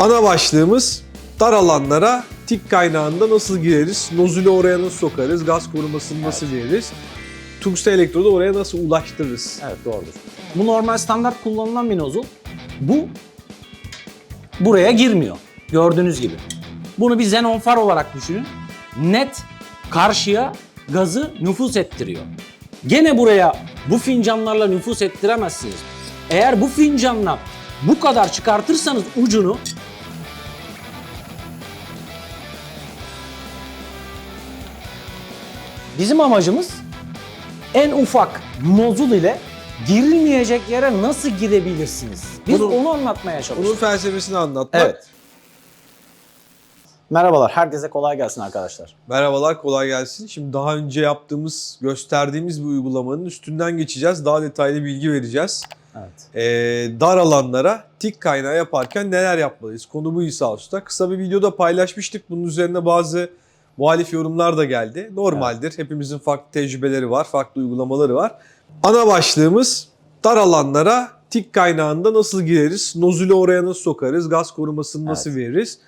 Ana başlığımız dar alanlara tik kaynağında nasıl gireriz? Nozülü oraya nasıl sokarız? Gaz korumasını nasıl veririz? Tungsten elektrodu oraya nasıl ulaştırırız? Evet doğrudur. Bu normal standart kullanılan bir nozul. Bu buraya girmiyor. Gördüğünüz gibi. Bunu bir xenon far olarak düşünün. Net karşıya gazı nüfus ettiriyor. Gene buraya bu fincanlarla nüfus ettiremezsiniz. Eğer bu fincanla bu kadar çıkartırsanız ucunu Bizim amacımız en ufak nozul ile girilmeyecek yere nasıl girebilirsiniz? Biz Bunu- onu anlatmaya. Bunun felsefesini anlatmak. Evet. Merhabalar, herkese kolay gelsin arkadaşlar. Merhabalar, kolay gelsin. Şimdi daha önce yaptığımız, gösterdiğimiz bir uygulamanın üstünden geçeceğiz. Daha detaylı bilgi vereceğiz. Evet. Ee, dar alanlara tik kaynağı yaparken neler yapmalıyız? Konu bu İsa Usta. Kısa bir videoda paylaşmıştık. Bunun üzerine bazı muhalif yorumlar da geldi. Normaldir. Hepimizin farklı tecrübeleri var, farklı uygulamaları var. Ana başlığımız dar alanlara tik kaynağında nasıl gireriz? Nozülü oraya nasıl sokarız? Gaz korumasını nasıl veririz?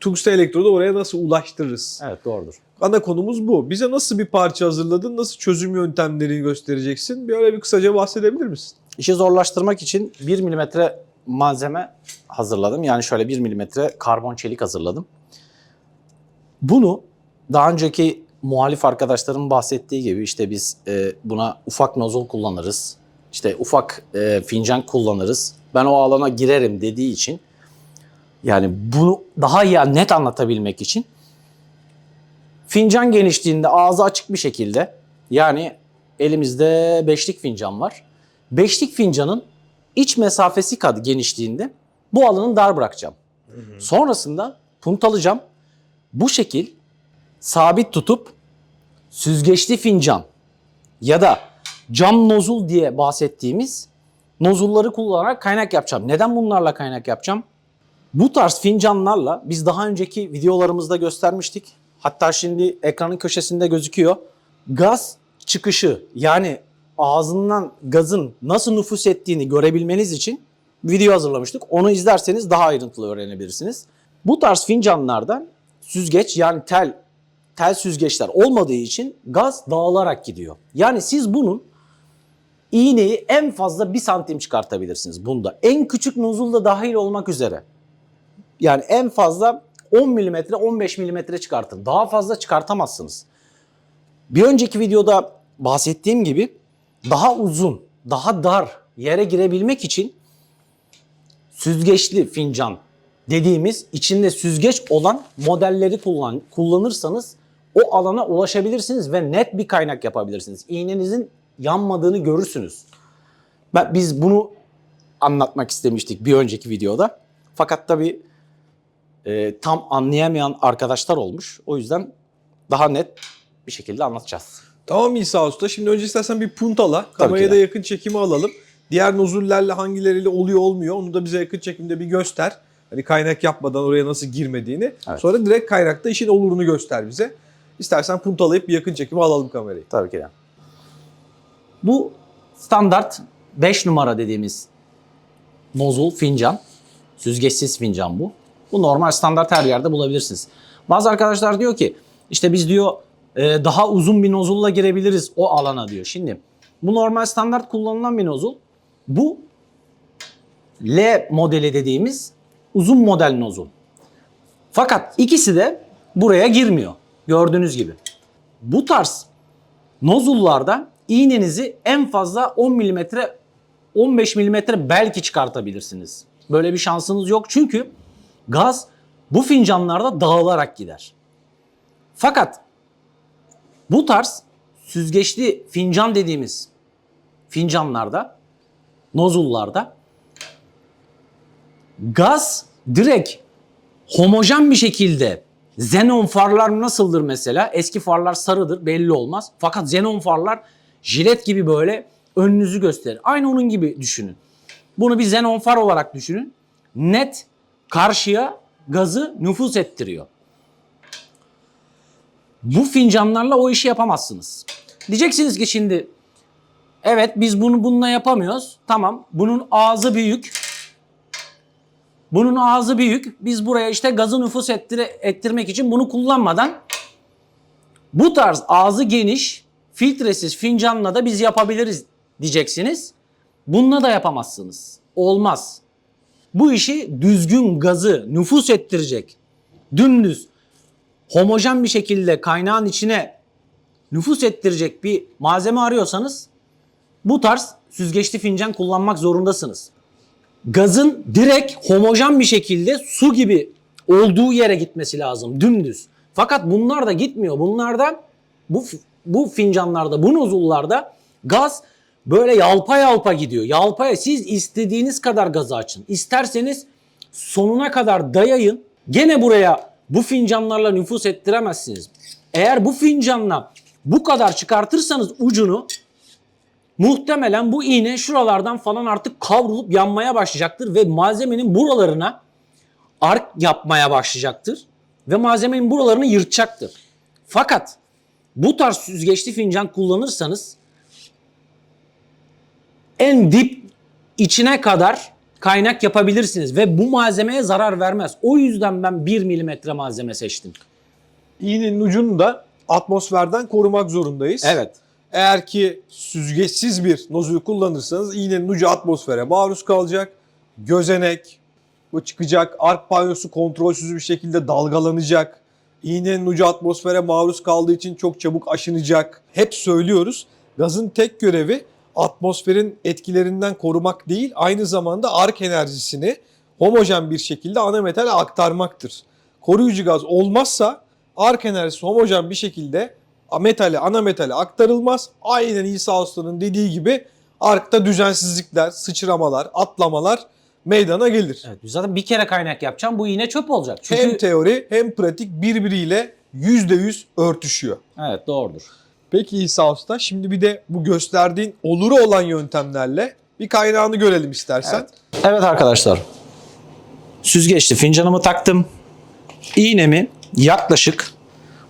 Tungsten elektrodu oraya nasıl ulaştırırız? Evet, doğrudur. Ana konumuz bu. Bize nasıl bir parça hazırladın? Nasıl çözüm yöntemlerini göstereceksin? Bir öyle bir kısaca bahsedebilir misin? İşi zorlaştırmak için 1 milimetre malzeme hazırladım. Yani şöyle 1 milimetre karbon çelik hazırladım. Bunu daha önceki muhalif arkadaşlarımın bahsettiği gibi işte biz e, buna ufak nozul kullanırız. İşte ufak e, fincan kullanırız. Ben o alana girerim dediği için yani bunu daha iyi net anlatabilmek için fincan genişliğinde ağzı açık bir şekilde yani elimizde beşlik fincan var. Beşlik fincanın iç mesafesi kadar genişliğinde bu alanı dar bırakacağım. Sonrasında puntalayacağım. Bu şekil sabit tutup süzgeçli fincan ya da cam nozul diye bahsettiğimiz nozulları kullanarak kaynak yapacağım. Neden bunlarla kaynak yapacağım? Bu tarz fincanlarla biz daha önceki videolarımızda göstermiştik. Hatta şimdi ekranın köşesinde gözüküyor. Gaz çıkışı yani ağzından gazın nasıl nüfus ettiğini görebilmeniz için video hazırlamıştık. Onu izlerseniz daha ayrıntılı öğrenebilirsiniz. Bu tarz fincanlardan süzgeç yani tel tel süzgeçler olmadığı için gaz dağılarak gidiyor. Yani siz bunun iğneyi en fazla 1 santim çıkartabilirsiniz bunda. En küçük nozul da dahil olmak üzere. Yani en fazla 10 milimetre 15 milimetre çıkartın. Daha fazla çıkartamazsınız. Bir önceki videoda bahsettiğim gibi daha uzun, daha dar yere girebilmek için süzgeçli fincan dediğimiz içinde süzgeç olan modelleri kullan, kullanırsanız o alana ulaşabilirsiniz ve net bir kaynak yapabilirsiniz. İğnenizin yanmadığını görürsünüz. Ben, biz bunu anlatmak istemiştik bir önceki videoda. Fakat tabii e, tam anlayamayan arkadaşlar olmuş. O yüzden daha net bir şekilde anlatacağız. Tamam İsa Usta. Şimdi önce istersen bir puntala. Kameraya da yakın çekimi alalım. Diğer nozullerle hangileriyle oluyor olmuyor onu da bize yakın çekimde bir göster. Hani kaynak yapmadan oraya nasıl girmediğini. Evet. Sonra direkt kaynakta işin olurunu göster bize. İstersen puntalayıp bir yakın çekimi alalım kamerayı. Tabii ki de. Bu standart 5 numara dediğimiz nozul fincan. Süzgeçsiz fincan bu. Bu normal standart her yerde bulabilirsiniz. Bazı arkadaşlar diyor ki işte biz diyor e, daha uzun bir nozulla girebiliriz o alana diyor. Şimdi bu normal standart kullanılan bir nozul. Bu L modeli dediğimiz uzun model nozul. Fakat ikisi de buraya girmiyor. Gördüğünüz gibi. Bu tarz nozullarda iğnenizi en fazla 10 mm 15 mm belki çıkartabilirsiniz. Böyle bir şansınız yok çünkü gaz bu fincanlarda dağılarak gider. Fakat bu tarz süzgeçli fincan dediğimiz fincanlarda, nozullarda gaz direkt homojen bir şekilde xenon farlar nasıldır mesela? Eski farlar sarıdır belli olmaz. Fakat xenon farlar jilet gibi böyle önünüzü gösterir. Aynı onun gibi düşünün. Bunu bir xenon far olarak düşünün. Net karşıya gazı nüfus ettiriyor. Bu fincanlarla o işi yapamazsınız. Diyeceksiniz ki şimdi evet biz bunu bununla yapamıyoruz. Tamam bunun ağzı büyük. Bunun ağzı büyük. Biz buraya işte gazı nüfus ettire, ettirmek için bunu kullanmadan bu tarz ağzı geniş, filtresiz fincanla da biz yapabiliriz diyeceksiniz. Bununla da yapamazsınız. Olmaz. Bu işi düzgün gazı nüfus ettirecek, dümdüz, homojen bir şekilde kaynağın içine nüfus ettirecek bir malzeme arıyorsanız bu tarz süzgeçli fincan kullanmak zorundasınız. Gazın direkt homojen bir şekilde su gibi olduğu yere gitmesi lazım dümdüz. Fakat bunlar da gitmiyor. Bunlarda bu bu fincanlarda, bu nozullarda gaz böyle yalpa yalpa gidiyor. Yalpaya siz istediğiniz kadar gazı açın. İsterseniz sonuna kadar dayayın. Gene buraya bu fincanlarla nüfus ettiremezsiniz. Eğer bu fincanla bu kadar çıkartırsanız ucunu muhtemelen bu iğne şuralardan falan artık kavrulup yanmaya başlayacaktır ve malzemenin buralarına ark yapmaya başlayacaktır ve malzemenin buralarını yırtacaktır. Fakat bu tarz süzgeçli fincan kullanırsanız en dip içine kadar kaynak yapabilirsiniz ve bu malzemeye zarar vermez. O yüzden ben 1 milimetre malzeme seçtim. İğnenin ucunu da atmosferden korumak zorundayız. Evet. Eğer ki süzgeçsiz bir nozül kullanırsanız iğnenin ucu atmosfere maruz kalacak. Gözenek, bu çıkacak. Ark panyosu kontrolsüz bir şekilde dalgalanacak. İğnenin ucu atmosfere maruz kaldığı için çok çabuk aşınacak. Hep söylüyoruz. Gazın tek görevi atmosferin etkilerinden korumak değil, aynı zamanda ark enerjisini homojen bir şekilde ana metale aktarmaktır. Koruyucu gaz olmazsa ark enerjisi homojen bir şekilde metale, ana metale aktarılmaz. Aynen İsa Usta'nın dediği gibi arkta düzensizlikler, sıçramalar, atlamalar meydana gelir. Evet, zaten bir kere kaynak yapacağım. Bu iğne çöp olacak. Çünkü Hem teori hem pratik birbiriyle %100 örtüşüyor. Evet doğrudur. Peki İsa Usta şimdi bir de bu gösterdiğin oluru olan yöntemlerle bir kaynağını görelim istersen. Evet. Evet arkadaşlar. Süzgeçli fincanımı taktım. İğnemi yaklaşık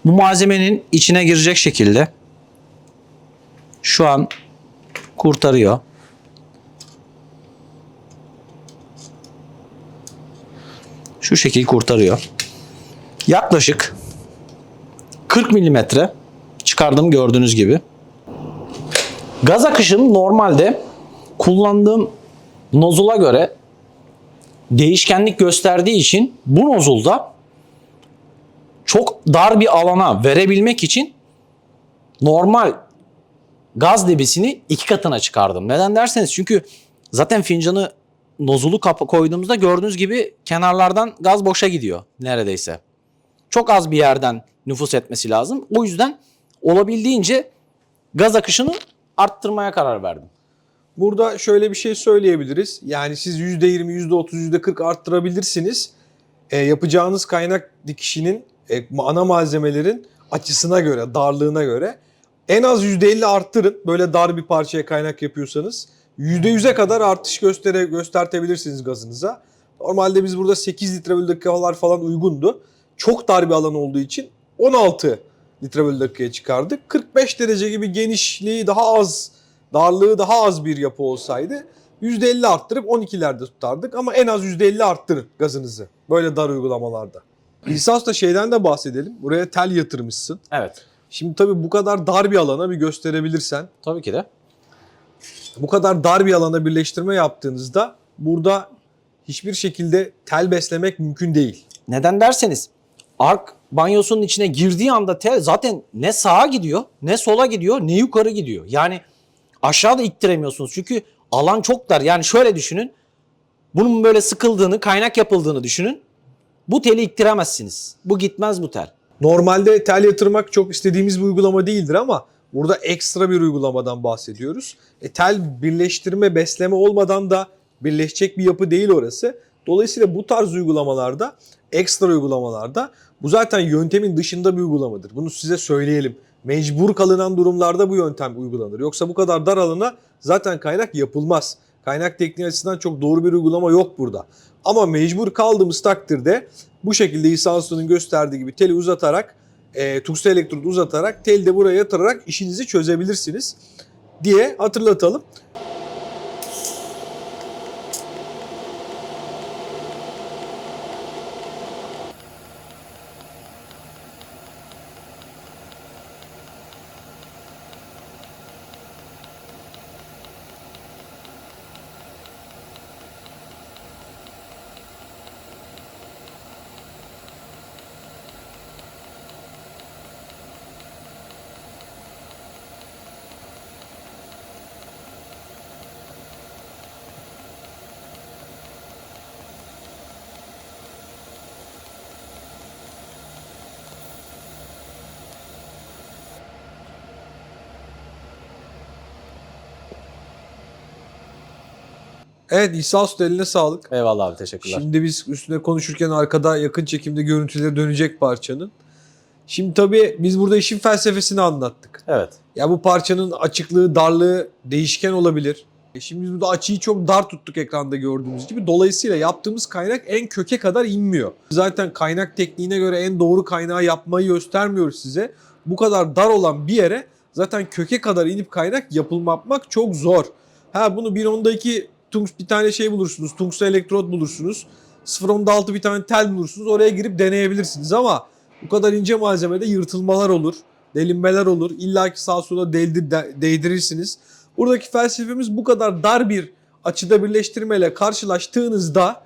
bu malzemenin içine girecek şekilde şu an kurtarıyor. Şu şekil kurtarıyor. Yaklaşık 40 milimetre çıkardım gördüğünüz gibi. Gaz akışım normalde kullandığım nozula göre değişkenlik gösterdiği için bu nozulda çok dar bir alana verebilmek için normal gaz debisini iki katına çıkardım. Neden derseniz çünkü zaten fincanı nozulu koyduğumuzda gördüğünüz gibi kenarlardan gaz boşa gidiyor neredeyse. Çok az bir yerden nüfus etmesi lazım. O yüzden olabildiğince gaz akışını arttırmaya karar verdim. Burada şöyle bir şey söyleyebiliriz. Yani siz %20, %30, %40 arttırabilirsiniz. E, yapacağınız kaynak dikişinin e, ana malzemelerin açısına göre, darlığına göre en az %50 arttırın. Böyle dar bir parçaya kaynak yapıyorsanız %100'e kadar artış göstere göstertebilirsiniz gazınıza. Normalde biz burada 8 litre bölü dakikalar falan uygundu. Çok dar bir alan olduğu için 16 litre bölü dakikaya çıkardık. 45 derece gibi genişliği daha az, darlığı daha az bir yapı olsaydı %50 arttırıp 12'lerde tutardık ama en az %50 arttırın gazınızı böyle dar uygulamalarda. İsas da şeyden de bahsedelim. Buraya tel yatırmışsın. Evet. Şimdi tabii bu kadar dar bir alana bir gösterebilirsen Tabii ki de. bu kadar dar bir alana birleştirme yaptığınızda burada hiçbir şekilde tel beslemek mümkün değil. Neden derseniz ark banyosunun içine girdiği anda tel zaten ne sağa gidiyor ne sola gidiyor ne yukarı gidiyor. Yani aşağıda iktiremiyorsunuz çünkü alan çok dar. Yani şöyle düşünün bunun böyle sıkıldığını kaynak yapıldığını düşünün. Bu teli iktiremezsiniz. Bu gitmez bu tel. Normalde tel yatırmak çok istediğimiz bir uygulama değildir ama burada ekstra bir uygulamadan bahsediyoruz. E, tel birleştirme, besleme olmadan da birleşecek bir yapı değil orası. Dolayısıyla bu tarz uygulamalarda, ekstra uygulamalarda bu zaten yöntemin dışında bir uygulamadır. Bunu size söyleyelim. Mecbur kalınan durumlarda bu yöntem uygulanır. Yoksa bu kadar dar alana zaten kaynak yapılmaz. Kaynak tekniği açısından çok doğru bir uygulama yok burada. Ama mecbur kaldığımız takdirde bu şekilde Usta'nın gösterdiği gibi teli uzatarak, e, tungsten elektrodu uzatarak, teli de buraya yatırarak işinizi çözebilirsiniz diye hatırlatalım. Evet İsa Usta eline sağlık. Eyvallah abi teşekkürler. Şimdi biz üstüne konuşurken arkada yakın çekimde görüntüleri dönecek parçanın. Şimdi tabii biz burada işin felsefesini anlattık. Evet. Ya bu parçanın açıklığı, darlığı değişken olabilir. E Şimdi biz burada açıyı çok dar tuttuk ekranda gördüğümüz gibi. Dolayısıyla yaptığımız kaynak en köke kadar inmiyor. Zaten kaynak tekniğine göre en doğru kaynağı yapmayı göstermiyoruz size. Bu kadar dar olan bir yere zaten köke kadar inip kaynak yapılmak çok zor. Ha bunu 1.10'daki tungs bir tane şey bulursunuz. Tungsten elektrot bulursunuz. 0.6 bir tane tel bulursunuz. Oraya girip deneyebilirsiniz ama bu kadar ince malzemede yırtılmalar olur delinmeler olur. İlla ki sağ sola deldir, de- değdirirsiniz. Buradaki felsefemiz bu kadar dar bir açıda birleştirmeyle karşılaştığınızda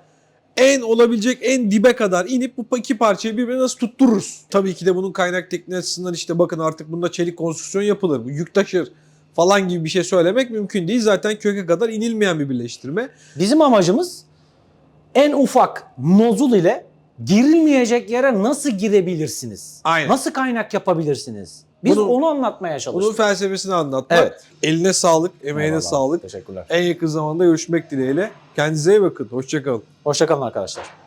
en olabilecek en dibe kadar inip bu iki parçayı birbirine nasıl tuttururuz? Tabii ki de bunun kaynak tekniği açısından işte bakın artık bunda çelik konstrüksiyon yapılır. Bu yük taşır falan gibi bir şey söylemek mümkün değil. Zaten köke kadar inilmeyen bir birleştirme. Bizim amacımız en ufak nozul ile girilmeyecek yere nasıl girebilirsiniz? Aynen. Nasıl kaynak yapabilirsiniz? Biz Bunu- onu anlatmaya Bunun çalıştık. felsefesini anlatmak. Evet. Eline sağlık, emeğine Eyvallah. sağlık. Teşekkürler. En yakın zamanda görüşmek dileğiyle. Kendinize iyi bakın. Hoşçakalın. Hoşçakalın arkadaşlar.